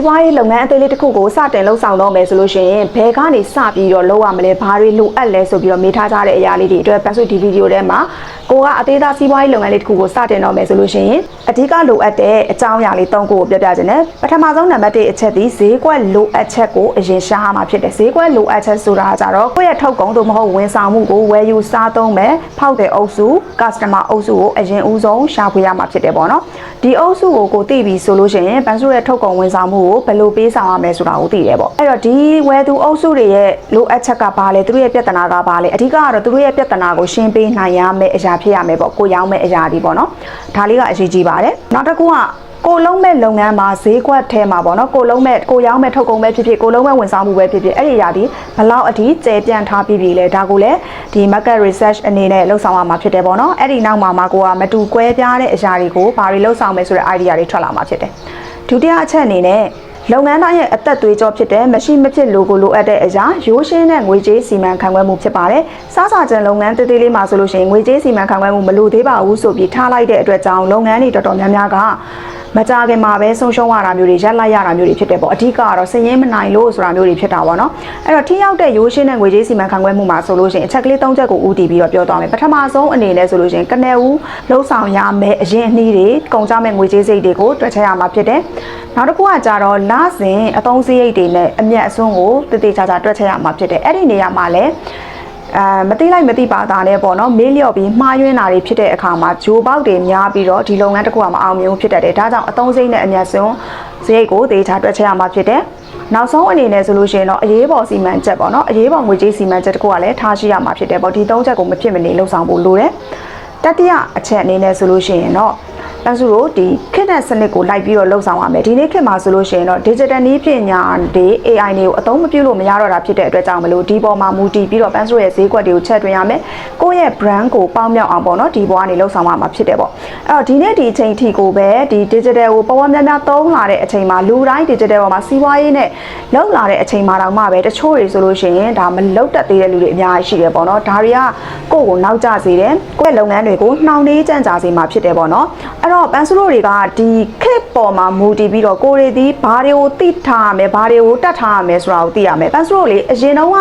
စီးပွားရေးလုပ်ငန်းအသေးလေးတစ်ခုကိုစတင်လှုပ်ဆောင်တော့မယ်ဆိုလို့ရှိရင်ဘယ်ကနေစပြီးတော့လုပ်ရမလဲဘာတွေလိုအပ်လဲဆိုပြီးတော့မေးထားကြတဲ့အရာလေးတွေအတွက်ပတ်စုဒီဗီဒီယိုထဲမှာ ကိုကအသေးသားစီးပွားရေးလုပ်ငန်းလေးတစ်ခုကိုစတင်တော့မယ်ဆိုလို့ရှိရင်အဓိကလိုအပ်တဲ့အကြောင်းအရာလေး၃ခုကိုပြပြခြင်းနဲ့ပထမဆုံးနံပါတ်1အချက်ဒီဈေးကွက်လိုအပ်ချက်ကိုအရင်ရှားရမှာဖြစ်တယ်ဈေးကွက်လိုအပ်ချက်ဆိုတာကြတော့ကိုယ့်ရဲ့ထုတ်ကုန်သို့မဟုတ်ဝန်ဆောင်မှုကိုဝယ်ယူစားသုံးမယ်ဖောက်တဲ့အုပ်စု customer အုပ်စုကိုအရင်ဦးဆုံးရှာဖွေရမှာဖြစ်တယ်ပေါ့နော်ဒီအုပ်စုကိုကိုသိပြီဆိုလို့ရှိရင်ပန်းစုရဲ့ထုတ်ကုန်ဝန်ဆောင်မှုကိုဘယ်လိုပေးဆောင်ရမလဲဆိုတာကိုသိတယ်ပေါ့အဲ့တော့ဒီဝယ်သူအုပ်စုတွေရဲ့လိုအပ်ချက်ကဘာလဲသူတို့ရဲ့ပြဿနာကဘာလဲအဓိကကတော့သူတို့ရဲ့ပြဿနာကိုရှင်းပေးနိုင်ရမယ့်အရာဖြစ်ရမယ်ပေါ့ကိုရောင်းမယ့်အရာဒီပေါ့နော်ဒါလေးကအရေးကြီးပါတယ်နောက်တစ်ခုကကိုလုံးမဲ့လုပ်ငန်းမှာဈေးကွက်ထဲမှာပေါ့နော်ကိုလုံးမဲ့ကိုရောင်းမဲ့ထုတ်ကုန်ပဲဖြစ်ဖြစ်ကိုလုံးမဲ့ဝန်ဆောင်မှုပဲဖြစ်ဖြစ်အဲ့ဒီအရာဒီဘလောက်အထိကျယ်ပြန့်ထားပြီးပြီလဲဒါကိုလည်းဒီ market research အနေနဲ့လှုပ်ဆောင်ရမှာဖြစ်တယ်ပေါ့နော်အဲ့ဒီနောက်မှာမှာကိုကမတူကွဲပြားတဲ့အရာတွေကိုဘာတွေလှုပ်ဆောင်မယ်ဆိုတဲ့ idea တွေထွက်လာမှာဖြစ်တယ်ဒုတိယအချက်အနေနဲ့ လုပ်ငန်းသားရဲ့အသက်သွေးကြောဖြစ်တဲ့မရှိမဖြစ်လိုကိုလိုအပ်တဲ့အရာရိုးရှင်းတဲ့ငွေကြေးစီမံခန့်ခွဲမှုဖြစ်ပါတယ်။စားစာကြံလုပ်ငန်းတည်တည်လေးမှာဆိုလို့ရှိရင်ငွေကြေးစီမံခန့်ခွဲမှုမလိုသေးပါဘူးဆိုပြီးထားလိုက်တဲ့အတွက်ကြောင့်လုပ်ငန်းတွေတော်တော်များများကမကြခင်မှာပဲဆုံးရှုံးရတာမျိုးတွေရက်လိုက်ရတာမျိုးတွေဖြစ်တယ်ပေါ့အဓိကကတော့စည်ရင်းမနိုင်လို့ဆိုတာမျိုးတွေဖြစ်တာပေါ့နော်အဲ့တော့ထိရောက်တဲ့ရိုးရှင်းတဲ့ငွေကြေးစီမံခန့်ခွဲမှုမှာဆိုလို့ရှိရင်အချက်ကလေး၃ချက်ကိုဦးတည်ပြီးတော့ပြောသွားမယ်ပထမဆုံးအနေနဲ့ဆိုလို့ရှိရင်ကနဦးလှုပ်ဆောင်ရမယ်အရင်အနှီးတွေကုန်ကြမဲ့ငွေကြေးစိတ်တွေကိုတွက်ချက်ရမှာဖြစ်တယ် နောက်တစ်ခုကကြတော့လစဉ်အသုံးစရိတ်တွေနဲ့အမျက်အစွန်းကိုတည်တည်ချာချာတွက်ချက်ရမှာဖြစ်တယ်အဲ့ဒီနေရာမှာလည်းအဲမသိလိုက်မသိပါတာနဲ့ပေါ့နော်မေးလျော့ပြီးမှားယွင်းတာတွေဖြစ်တဲ့အခါမှာဂျိုးပေါက်တွေများပြီးတော့ဒီလုပ်ငန်းတစ်ခုကမအောင်မြင်ဘူးဖြစ်တတ်တယ်ဒါကြောင့်အသုံးစရိတ်နဲ့အမျက်စွန်းစရိတ်ကိုတေချာတွက်ချက်ရမှာဖြစ်တယ်နောက်ဆုံးအနေနဲ့ဆိုလို့ရှိရင်တော့အရေးပေါ်စီမံချက်ပေါ့နော်အရေးပေါ်ငွေကြေးစီမံချက်တစ်ခုကလည်းထားရှိရမှာဖြစ်တယ်ပေါ့ဒီသုံးချက်ကိုမဖြစ်မနေလှုပ်ဆောင်ဖို့လိုတယ်တတိယအချက်အနေနဲ့ဆိုလို့ရှိရင်တော့ တန်းစုတို့ဒီခေတ်တဲ့စနစ်ကိုလိုက်ပြီးတော့လှုပ်ဆောင်ရမယ်ဒီနေ့ခေတ်မှာဆိုလို့ရှိရင်တော့ digital နည်းပညာတွေ AI တွေကိုအသုံးမပြုလို့မရတော့တာဖြစ်တဲ့အတွက်ကြောင့်မလို့ဒီပေါ်မှာမူတည်ပြီးတော့ပန်းစုရဲ့ဈေးကွက်တွေကိုချက်တွင်ရမယ်ကိုယ့်ရဲ့ brand ကိုပေါင်းမြောက်အောင်ပေါ့နော်ဒီပေါ်ကနေလှုပ်ဆောင်ရမှာဖြစ်တယ်ပေါ့အဲ့တော့ဒီနေ့ဒီအချိန်ထိကိုပဲဒီ digital ကိုပေါ်ပေါ်များများသုံးလာတဲ့အချိန်မှာလူတိုင်း digital ပေါ်မှာစီးပွားရေးနဲ့လှုပ်လာတဲ့အချိန်မှာတော့မှပဲတချို့တွေဆိုလို့ရှိရင်ဒါမလှုပ်တတ်သေးတဲ့လူတွေအများကြီးရှိတယ်ပေါ့နော်ဒါတွေကကိုယ့်ကိုနောက်ကျစေတယ်ကိုယ့်ရဲ့လုပ်ငန်းတွေကိုနှောင့်နှေးကြန့်ကြာစေမှာဖြစ်တယ်ပေါ့နော်အဲ့တော့ပန်းစုတို့တွေကဒီခေတ်ပေါ်မှာမူတည်ပြီးတော့ကိုရီဒီဘာတွေကိုသိထားရမယ်ဘာတွေကိုတတ်ထားရမယ်ဆိုတာကိုသိရမယ်ပန်းစုတို့လေအရင်တော့က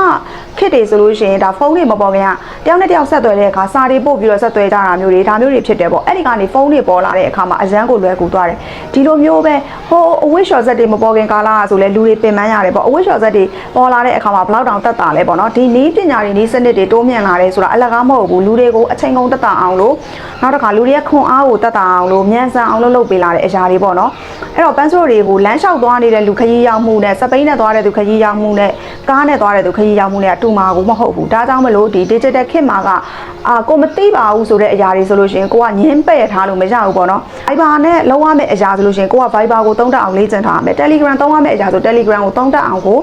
ခေတ်တွေဆိုလို့ရှိရင်ဒါဖုန်းတွေမပေါ်ခင်ကတယောက်နဲ့တယောက်ဆက်သွယ်တဲ့အခါစာတွေပို့ပြီးတော့ဆက်သွယ်ကြတာမျိုးတွေဒါမျိုးတွေဖြစ်တယ်ပေါ့အဲ့ဒီကနေဖုန်းတွေပေါ်လာတဲ့အခါမှာအရန်ကိုလွယ်ကူသွားတယ်ဒီလိုမျိုးပဲဟိုအဝိရှော်ဆက်တွေမပေါ်ခင်ကာလကဆိုလဲလူတွေပင်ပန်းရတယ်ပေါ့အဝိရှော်ဆက်တွေပေါ်လာတဲ့အခါမှာဘလောက်တောင်တက်တာလဲပေါ့နော်ဒီနီးပညာတွေနီးစနစ်တွေတိုးမြင့်လာတယ်ဆိုတာအလကားမဟုတ်ဘူးလူတွေကိုအချိန်ကုန်တက်တာအောင်လို့နောက်တစ်ခါလူတွေရဲ့ခွန်အားကိုတက်တာအောင်လို့မြန်ဆန်အောင်လို့လုပ်ပေးလာတဲ့အရာတွေပေါ့နော်အဲ့တော့ပန်းစိုးတွေကိုလမ်းလျှောက်သွားနေတဲ့လူခရီးရောက်မှုနဲ့စပိန်နဲ့သွားတဲ့သူခရီးရောက်မှုနဲ့ကားနဲ့သွားတဲ့သူခရီးရောက်မှုနဲ့အတူမာကိုမဟုတ်ဘူးဒါကြောင့်မလို့ဒီ digital ခေတ်မှာကအာကိုမသိပါဘူးဆိုတဲ့အရာတွေဆိုလို့ရှိရင်ကိုကညင်းပယ်ထားလို့မရဘူးပေါ့နော် Viber နဲ့လုံးဝမဲ့အရာဆိုလို့ရှိရင်ကိုက Viber ကိုသုံးတက်အောင်လေ့ကျင့်ထားရမယ် Telegram သုံးရမယ့်အရာဆို Telegram ကိုသုံးတက်အောင်ကို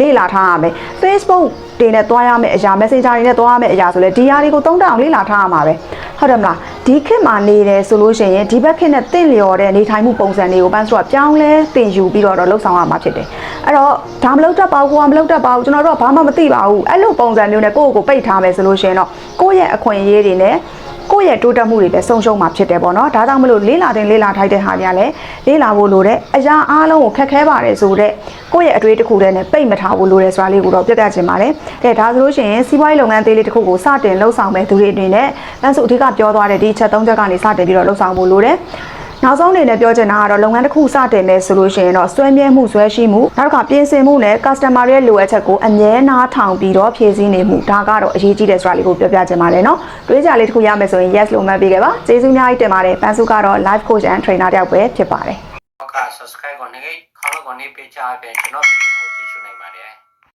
လေ့လာထားရမယ် Facebook တွေနဲ့တွားရမယ့်အရာ Messenger တွေနဲ့တွားရမယ့်အရာဆိုလဲဒီဟာတွေကိုသုံးတက်အောင်လေ့လာထားရမှာပဲဟုတ်တယ်မလားဒီခေတ်မှာနေတယ်ဆိုလို့ရှိရင်ဒီဘက်ခေတ်နဲ့တင့်လျော်တဲ့နေထိုင်မှုပုံစံတွေကိုပန်းဆိုကပြောင်းလဲတင်ယူပြီးတော့လှုပ်ဆောင်ရမှာဖြစ်တယ်အဲ့တော့ဒါမလုပ်တတ်ပါဘူးကိုကမလုပ်တတ်ပါဘူးကျွန်တော်တို့ကဘာမှမသိပါဘူးအဲ့လိုပုံစံမျိုးနဲ့ကိုယ့်ကိုယ်ပိတ်ထားမယ်ဆိုလို့ရှိရင်တော့ကိုယ့်ရဲ့အခွင့်အရေးတွေနဲ့ ကိုယ့်ရဲ့တိုးတက်မှုတွေလည်းဆုံးရှုံးမှာဖြစ်တယ်ပေါ့နော်ဒါကြောင့်မလို့လေးလာတင်လေးလာထိုက်တဲ့ဟာတွေကလည်းလေးလာဖို့လိုတဲ့အရာအားလုံးကိုခက်ခဲပါတယ်ဆိုတော့ကိုယ့်ရဲ့အတွေ့အတစ်ခုတည်းနဲ့ပိတ်မထားဖို့လိုတယ်ဆိုတာလေးကိုတော့ပြပြချင်ပါတယ်တဲ့ဒါဆိုလို့ရှိရင်စီးပွားရေးလုပ်ငန်းသေးလေးတစ်ခုကိုစတင်လှုပ်ဆောင်မဲ့သူတွေအနေနဲ့လမ်းစုအဓိကပြောသွားတဲ့ဒီချက်၃ချက်ကနေစတင်ပြီးတော့လှုပ်ဆောင်ဖို့လိုတယ် နောက်ဆုံးအနေနဲ့ပြောချင်တာကတော့လုပ်ငန်းတစ်ခုစတင်နေဆိုလို့ရှိရင်တော့စွဲမြဲမှုစွဲရှိမှုနောက်တစ်ခါပြင်ဆင်မှုနဲ့ customer ရဲ့လိုအပ်ချက်ကိုအမြဲနားထောင်ပြီးတော့ဖြည့်ဆည်းနေမှုဒါကတော့အရေးကြီးတယ်ဆိုတာလေးကိုပြောပြချင်ပါတယ်နော်တွေးကြလေးတစ်ခုရမယ်ဆိုရင် yes လို့မှတ်ပေးခဲ့ပါကျေးဇူးအများကြီးတင်ပါတယ်ပန်းစုကတော့ life coach and trainer တယောက်ပဲဖြစ်ပါတယ်ဟုတ်ကဲ့ subscribe ကိုနေခေါင်းကိုနေပေးချပေးကျွန်တော်ဗီဒီယို